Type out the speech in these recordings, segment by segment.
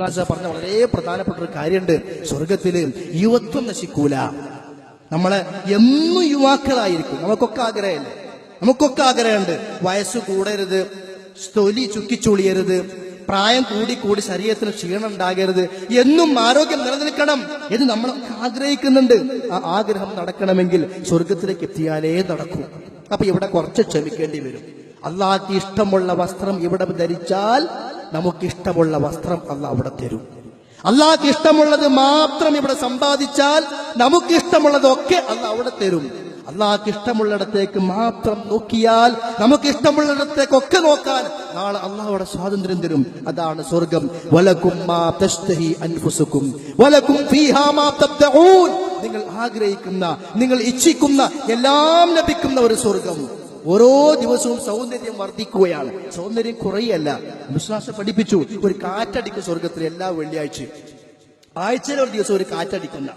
പറഞ്ഞ വളരെ പ്രധാനപ്പെട്ട ഒരു കാര്യമുണ്ട് സ്വർഗത്തിൽ യുവത്വം നശിക്കൂല. നമ്മളെ എന്നും യുവാക്കളായിരിക്കും. നമുക്കൊക്കെ ആഗ്രഹമല്ലേ? നമുക്കൊക്കെ ആഗ്രഹമുണ്ട്. വയസ്സ് കൂടരുത് തൊലി ചുക്കിച്ചുളിയരുത് പ്രായം കൂടി കൂടി ശരീരത്തിന് ക്ഷീണം ഉണ്ടാകരുത് എന്നും ആരോഗ്യം നിലനിൽക്കണം എന്ന് നമ്മളൊക്കെ ആഗ്രഹിക്കുന്നുണ്ട്. ആ ആഗ്രഹം നടക്കണമെങ്കിൽ സ്വർഗത്തിലേക്ക് എത്തിയാലേ നടക്കൂ. അപ്പൊ ഇവിടെ കുറച്ച് ക്ഷമിക്കേണ്ടി വരും. അള്ളാഹ്ക്ക് ഇഷ്ടമുള്ള വസ്ത്രം ഇവിടെ ധരിച്ചാൽ നമുക്കിഷ്ടമുള്ള വസ്ത്രം അല്ല അവിടെ തരും. അള്ളാഹ്ക്ക് ഇഷ്ടമുള്ളത് മാത്രം ഇവിടെ സമ്പാദിച്ചാൽ നമുക്കിഷ്ടമുള്ളതൊക്കെ അല്ല അവിടെ തരും. അള്ളാഹ്ക്ക് ഇഷ്ടമുള്ളിടത്തേക്ക് മാത്രം നോക്കിയാൽ നമുക്ക് ഇഷ്ടമുള്ളിടത്തേക്കൊക്കെ നോക്കാൻ നാളെ അള്ളാഹുടെ സ്വാതന്ത്ര്യം തരും. അതാണ് സ്വർഗം. വലക്കും അൻഫുസുക്കും. വലക്കും നിങ്ങൾ ആഗ്രഹിക്കുന്ന നിങ്ങൾ ഇച്ഛിക്കുന്ന എല്ലാം ലഭിക്കുന്ന ഒരു സ്വർഗം. ഓരോ ദിവസവും സൗന്ദര്യം വർദ്ധിക്കുകയാണ്. സൗന്ദര്യം കുറയല്ല. വിശ്വാസം പഠിപ്പിച്ചു. ഒരു കാറ്റടിക്കും സ്വർഗത്തിൽ എല്ലാ വെള്ളിയാഴ്ചയും. ആഴ്ചയിൽ ഒരു ദിവസം ഒരു കാറ്റടിക്കുന്ന.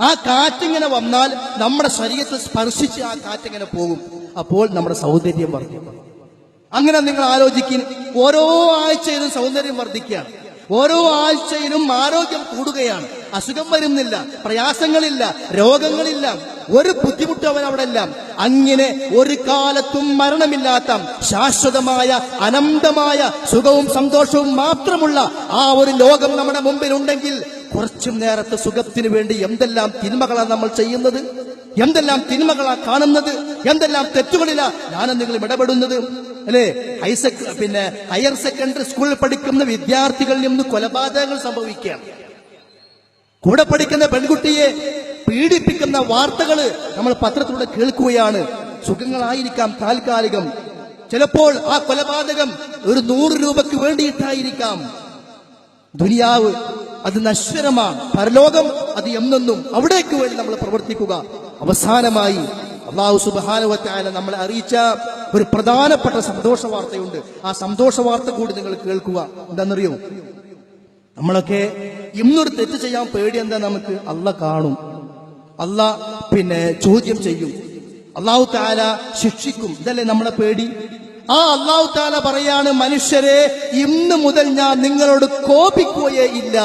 ആ കാറ്റിങ്ങനെ വന്നാൽ നമ്മുടെ ശരീരത്തെ സ്പർശിച്ച് ആ കാറ്റിങ്ങനെ പോകും. അപ്പോൾ നമ്മുടെ സൗന്ദര്യം വർദ്ധിക്കും. അങ്ങനെ നിങ്ങൾ ആലോചിക്കും ഓരോ ആഴ്ചയിലും സൗന്ദര്യം വർദ്ധിക്കുകയാണ് ഓരോ ആഴ്ചയിലും ആരോഗ്യം കൂടുകയാണ്. അസുഖം വരുന്നില്ല. പ്രയാസങ്ങളില്ല. രോഗങ്ങളില്ല. ഒരു ബുദ്ധിമുട്ടും അവൻ അവിടെ ഇല്ല അങ്ങനെ ഒരു കാലത്തും മരണമില്ലാത്ത ശാശ്വതമായ അനന്തമായ സുഖവും സന്തോഷവും മാത്രമുള്ള ആ ഒരു ലോകം നമ്മുടെ മുമ്പിൽ ഉണ്ടെങ്കിൽ കുറച്ചും നേരത്തെ സുഖത്തിന് വേണ്ടി എന്തെല്ലാം തിന്മകളാണ് നമ്മൾ ചെയ്യുന്നത്? എന്തെല്ലാം തിന്മകളാണ് കാണുന്നത്? എന്തെല്ലാം തെറ്റുകളിലാ ഞാനും നിങ്ങളും ഇടപെടുന്നത്? അല്ലേ? ഹൈസെക് പിന്നെ ഹയർ സെക്കൻഡറി സ്കൂളിൽ പഠിക്കുന്ന വിദ്യാർത്ഥികളിൽ നിന്ന് കൊലപാതകങ്ങൾ സംഭവിക്കുകയാണ് കൂടെ പഠിക്കുന്ന പെൺകുട്ടിയെ പീഡിപ്പിക്കുന്ന വാർത്തകൾ നമ്മൾ പത്രത്തിലൂടെ കേൾക്കുകയാണ്. സുഖങ്ങളായിരിക്കാം താൽക്കാലികം. ചിലപ്പോൾ ആ കൊലപാതകം ഒരു നൂറ് രൂപയ്ക്ക് വേണ്ടിയിട്ടായിരിക്കാം. ദുനിയാവ് അത് നശ്വരമാണ്. പരലോകം അത് എന്നെന്നും അവിടേക്ക് വേണ്ടി നമ്മൾ പ്രവർത്തിക്കുക. അവസാനമായി അള്ളാഹു സുബാനുവറ്റായ നമ്മളെ അറിയിച്ച ഒരു പ്രധാനപ്പെട്ട സന്തോഷ വാർത്തയുണ്ട്. ആ സന്തോഷ വാർത്ത കൂടി നിങ്ങൾ കേൾക്കുക. എന്താണെന്നറിയോ? നമ്മളൊക്കെ ഇന്നൊരു തെറ്റ് ചെയ്യാൻ പേടി എന്താ നമുക്ക്? അല്ല കാണും. അല്ല പിന്നെ ചോദ്യം ചെയ്യും. അള്ളാഹു താല ശിക്ഷിക്കും. ഇതല്ലേ നമ്മളെ പേടി? ആ അള്ളാഹു താല പറയാണ് മനുഷ്യരെ ഇന്ന് മുതൽ ഞാൻ നിങ്ങളോട് കോപിക്കുകയേ ഇല്ല.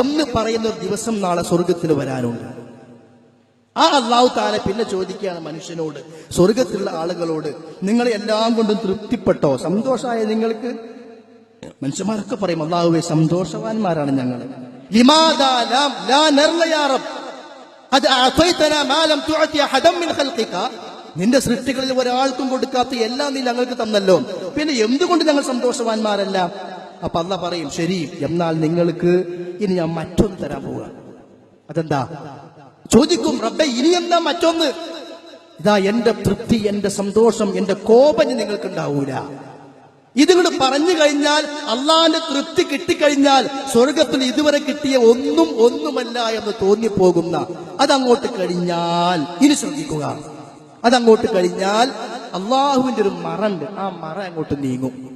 എന്ന് പറയുന്ന ഒരു ദിവസം നാളെ സ്വർഗത്തിൽ വരാനുണ്ട്. ആ അള്ളാഹു താല പിന്നെ ചോദിക്കുകയാണ് മനുഷ്യനോട് സ്വർഗത്തിലുള്ള ആളുകളോട് നിങ്ങൾ എല്ലാം കൊണ്ടും തൃപ്തിപ്പെട്ടോ? സന്തോഷമായ നിങ്ങൾക്ക്? മനുഷ്യന്മാരൊക്കെ പറയും അള്ളാഹുവെ സന്തോഷവാന്മാരാണ് ഞങ്ങൾ ലിമാദാ لا لا നർല يا رب قد اعطيتنا ലം തുഅതി അഹദൻ മിൻ ഖൽഖിക. നിന്റെ സൃഷ്ടികളിൽ ഒരാൾക്കും കൊടുക്കാത്ത എല്ലാം നീ ഞങ്ങൾക്ക് തന്നല്ലോ. പിന്നെ എന്തുകൊണ്ട് ഞങ്ങൾ സന്തോഷവാന്മാരല്ല? അപ്പൊ അല്ല പറയും ശരി എന്നാൽ നിങ്ങൾക്ക് ഇനി ഞാൻ മറ്റൊന്ന് തരാൻ പോവുക. അതെന്താ? ചോദിക്കും റബ്ബെ ഇനി എന്താ മറ്റൊന്ന്? ഇതാ എന്റെ തൃപ്തി എന്റെ സന്തോഷം എന്റെ കോപം നിങ്ങൾക്ക് ഉണ്ടാവൂല ഇതിങ്ങോട് പറഞ്ഞു കഴിഞ്ഞാൽ അള്ളാന്റെ തൃപ്തി കിട്ടിക്കഴിഞ്ഞാൽ സ്വർഗത്തിൽ ഇതുവരെ കിട്ടിയ ഒന്നും ഒന്നുമല്ല എന്ന് തോന്നിപ്പോകുന്ന അതങ്ങോട്ട് കഴിഞ്ഞാൽ ഇനി ശ്രദ്ധിക്കുക. അതങ്ങോട്ട് കഴിഞ്ഞാൽ അള്ളാഹുവിന്റെ ഒരു മറണ്ട്. ആ മറ അങ്ങോട്ട് നീങ്ങും.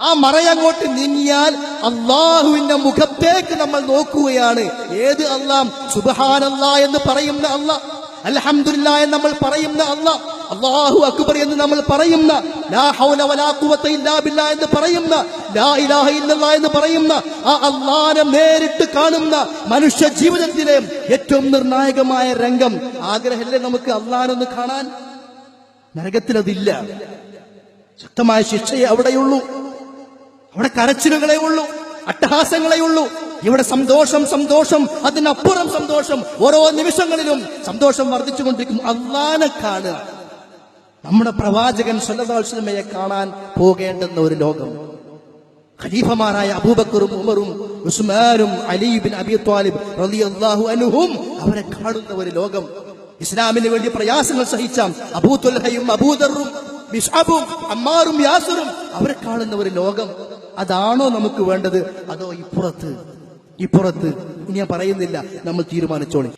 ആ മറയങ്ങോട്ട് നീങ്ങിയാൽ അള്ളാഹുവിന്റെ മുഖത്തേക്ക് നമ്മൾ നോക്കുകയാണ്. ഏത് അള്ളാം? സുബഹാനല്ലാ എന്ന് പറയുന്ന അല്ല അൽഹംദുലില്ലാ എന്ന് നമ്മൾ പറയുന്ന അല്ല. അള്ളാഹു അക്ബർ എന്ന് നമ്മൾ പറയുന്ന. ലാ ഹൗല വലാ ഖുവത ഇല്ലാ ബില്ലാ എന്ന് പറയുന്ന. ലാ ഇലാഹ ഇല്ലല്ലാ എന്ന് പറയുന്ന. ആ അള്ളാനെ നേരിട്ട് കാണുന്ന മനുഷ്യ ജീവിതത്തിലെ ഏറ്റവും നിർണായകമായ രംഗം. ആഗ്രഹമല്ലേ നമുക്ക് അള്ളാനൊന്ന് കാണാൻ? നരകത്തിൽ അതില്ല ശക്തമായ ശിക്ഷയെ അവിടെയുള്ളൂ. അവിടെ കരച്ചിലുകളെ ഉള്ളൂ. അട്ടഹാസങ്ങളെ ഉള്ളൂ. ഇവിടെ സന്തോഷം സന്തോഷം അതിനപ്പുറം സന്തോഷം. ഓരോ നിമിഷങ്ങളിലും സന്തോഷം വർദ്ധിച്ചുകൊണ്ടിരിക്കും. അള്ളാനെ കാണുക നമ്മുടെ പ്രവാചകൻ സ്വലതാശ്രമയെ കാണാൻ പോകേണ്ടുന്ന ഒരു ലോകം. ഖലീഫമാരായ അബൂബക്കറും ഉമറും ഉസ്മാനും അലീബിൻ അബി ത്വാലിബ് റളിയല്ലാഹു അൻഹും അവരെ കാണുന്ന ഒരു ലോകം. ഇസ്ലാമിന് വേണ്ടി പ്രയാസങ്ങൾ സഹിച്ച അബൂതുൽഹയും അബൂദറും ബിഷാബും അമ്മാറും യാസറും അവരെ കാണുന്ന ഒരു ലോകം. അതാണോ നമുക്ക് വേണ്ടത്? അതോ ഇപ്പുറത്ത്? ഇപ്പുറത്ത് ഇനി ഞാൻ പറയുന്നില്ല. നമ്മൾ തീരുമാനിച്ചോളി.